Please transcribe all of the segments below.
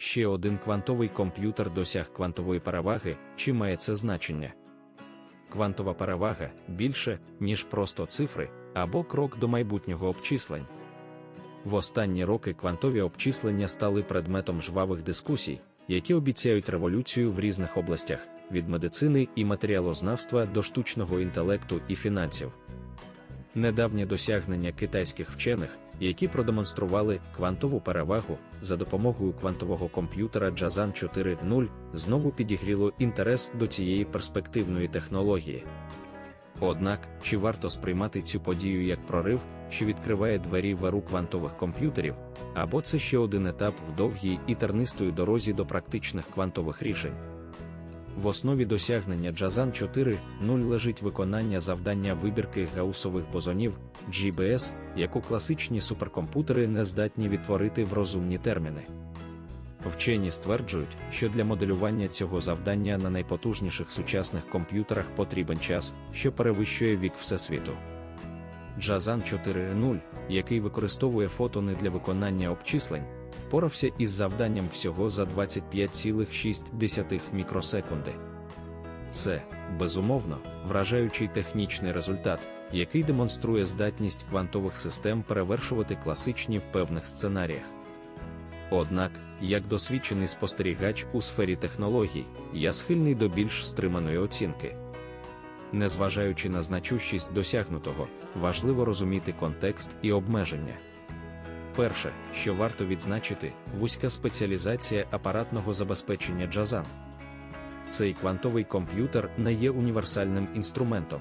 ще один квантовий комп'ютер досяг квантової переваги, чи має це значення? Квантова перевага більше, ніж просто цифри, або крок до майбутнього обчислень. В останні роки квантові обчислення стали предметом жвавих дискусій, які обіцяють революцію в різних областях, від медицини і матеріалознавства до штучного інтелекту і фінансів. Недавнє досягнення китайських вчених, які продемонстрували квантову перевагу за допомогою квантового комп'ютера Jazan 4.0, знову підігріло інтерес до цієї перспективної технології. Однак, чи варто сприймати цю подію як прорив, що відкриває двері в еру квантових комп'ютерів, або це ще один етап в довгій і тернистої дорозі до практичних квантових рішень? В основі досягнення Jazan 4.0 лежить виконання завдання вибірки гаусових бозонів GBS, яку класичні суперкомп'ютери не здатні відтворити в розумні терміни. Вчені стверджують, що для моделювання цього завдання на найпотужніших сучасних комп'ютерах потрібен час, що перевищує вік Всесвіту. Jazan 4.0, який використовує фотони для виконання обчислень, впорався із завданням всього за 25,6 мікросекунди. Це, безумовно, вражаючий технічний результат, який демонструє здатність квантових систем перевершувати класичні в певних сценаріях. Однак, як досвідчений спостерігач у сфері технологій, я схильний до більш стриманої оцінки. Незважаючи на значущість досягнутого, важливо розуміти контекст і обмеження. Перше, що варто відзначити, вузька спеціалізація апаратного забезпечення Jazan. Цей квантовий комп'ютер не є універсальним інструментом.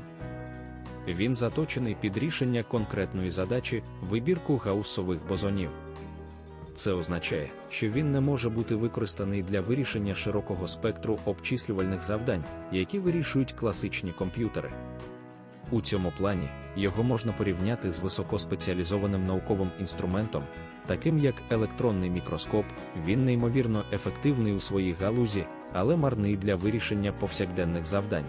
Він заточений під рішення конкретної задачі, вибірку гаусових бозонів. Це означає, що він не може бути використаний для вирішення широкого спектру обчислювальних завдань, які вирішують класичні комп'ютери. У цьому плані його можна порівняти з високоспеціалізованим науковим інструментом, таким як електронний мікроскоп, він неймовірно ефективний у своїй галузі, але марний для вирішення повсякденних завдань.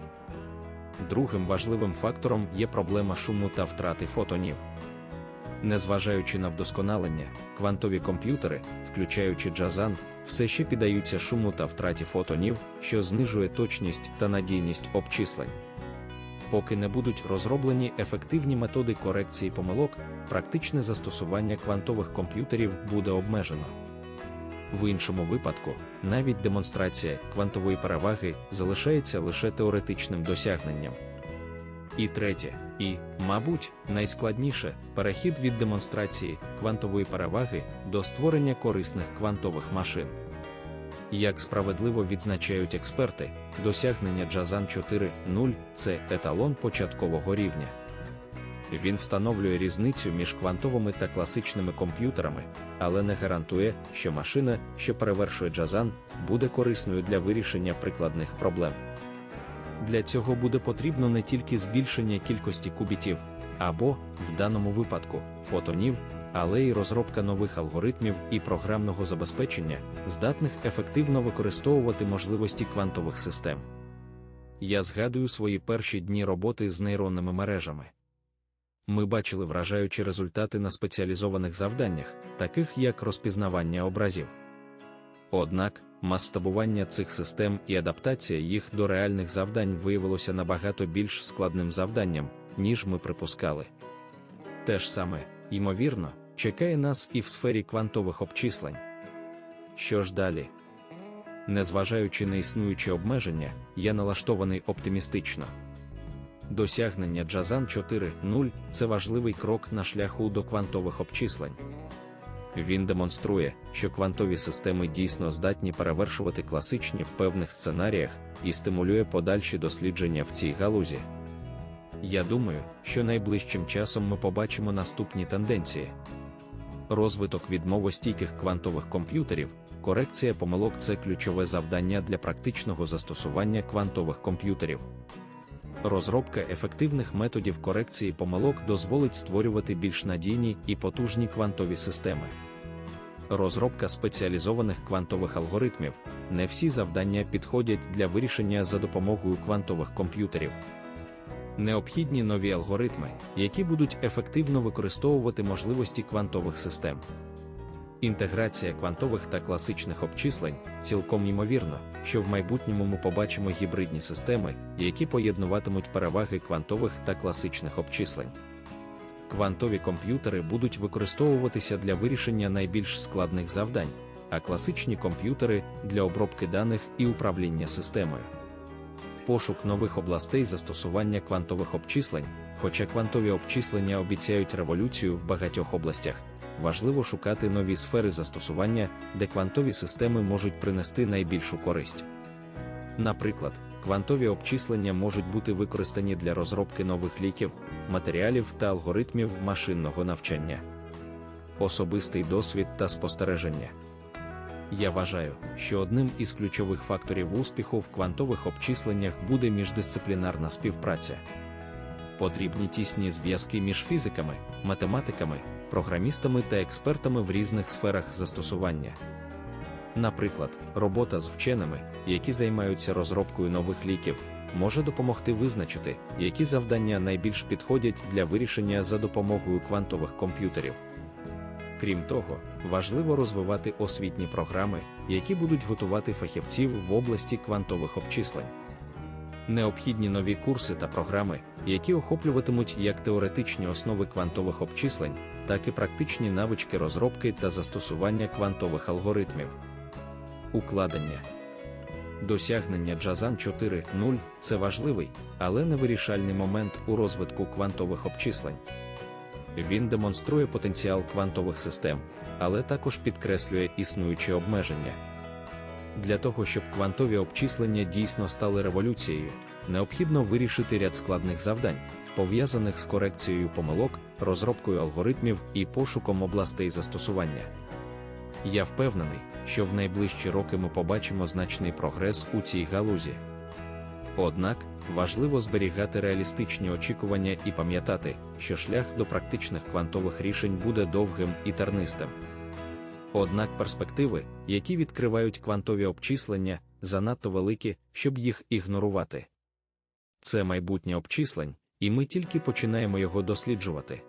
Другим важливим фактором є проблема шуму та втрати фотонів. Незважаючи на вдосконалення, квантові комп'ютери, включаючи Jazan, все ще піддаються шуму та втраті фотонів, що знижує точність та надійність обчислень. Поки не будуть розроблені ефективні методи корекції помилок, практичне застосування квантових комп'ютерів буде обмежено. В іншому випадку, навіть демонстрація квантової переваги залишається лише теоретичним досягненням. І третє, і, мабуть, найскладніше перехід від демонстрації квантової переваги до створення корисних квантових машин. Як справедливо відзначають експерти, досягнення Jazan 4.0 це еталон початкового рівня. Він встановлює різницю між квантовими та класичними комп'ютерами, але не гарантує, що машина, що перевершує Jazan, буде корисною для вирішення прикладних проблем. Для цього буде потрібно не тільки збільшення кількості кубітів, або, в даному випадку, фотонів, але й розробка нових алгоритмів і програмного забезпечення, здатних ефективно використовувати можливості квантових систем. Я згадую свої перші дні роботи з нейронними мережами. Ми бачили вражаючі результати на спеціалізованих завданнях, таких як розпізнавання образів. Однак, масштабування цих систем і адаптація їх до реальних завдань виявилося набагато більш складним завданням, ніж ми припускали. Те ж саме, ймовірно, чекає нас і в сфері квантових обчислень. Що ж далі? Незважаючи на існуючі обмеження, я налаштований оптимістично. Досягнення Jazan 4.0 це важливий крок на шляху до квантових обчислень. Він демонструє, що квантові системи дійсно здатні перевершувати класичні в певних сценаріях і стимулює подальші дослідження в цій галузі. Я думаю, що найближчим часом ми побачимо наступні тенденції. Розвиток відмовостійких квантових комп'ютерів, корекція помилок це ключове завдання для практичного застосування квантових комп'ютерів. Розробка ефективних методів корекції помилок дозволить створювати більш надійні і потужні квантові системи. Розробка спеціалізованих квантових алгоритмів. Не всі завдання підходять для вирішення за допомогою квантових комп'ютерів. Необхідні нові алгоритми, які будуть ефективно використовувати можливості квантових систем. Інтеграція квантових та класичних обчислень цілком ймовірно, що в майбутньому ми побачимо гібридні системи, які поєднуватимуть переваги квантових та класичних обчислень. Квантові комп'ютери будуть використовуватися для вирішення найбільш складних завдань, а класичні комп'ютери для обробки даних і управління системою. Пошук нових областей застосування квантових обчислень, хоча квантові обчислення обіцяють революцію в багатьох областях, важливо шукати нові сфери застосування, де квантові системи можуть принести найбільшу користь. Наприклад, квантові обчислення можуть бути використані для розробки нових ліків, матеріалів та алгоритмів машинного навчання. Особистий досвід та спостереження. Я вважаю, що одним із ключових факторів успіху в квантових обчисленнях буде міждисциплінарна співпраця. Потрібні тісні зв'язки між фізиками, математиками, програмістами та експертами в різних сферах застосування. Наприклад, робота з вченими, які займаються розробкою нових ліків, може допомогти визначити, які завдання найбільш підходять для вирішення за допомогою квантових комп'ютерів. Крім того, важливо розвивати освітні програми, які будуть готувати фахівців в області квантових обчислень. Необхідні нові курси та програми, які охоплюватимуть як теоретичні основи квантових обчислень, так і практичні навички розробки та застосування квантових алгоритмів. Укладення Досягнення Джазан 4.0 це важливий, але не вирішальний момент у розвитку квантових обчислень. Він демонструє потенціал квантових систем, але також підкреслює існуючі обмеження. Для того, щоб квантові обчислення дійсно стали революцією, необхідно вирішити ряд складних завдань, пов'язаних з корекцією помилок, розробкою алгоритмів і пошуком областей застосування. Я впевнений, що в найближчі роки ми побачимо значний прогрес у цій галузі. Однак важливо зберігати реалістичні очікування і пам'ятати, що шлях до практичних квантових рішень буде довгим і тернистим. Однак перспективи, які відкривають квантові обчислення, занадто великі, щоб їх ігнорувати. Це майбутнє обчислень, і ми тільки починаємо його досліджувати.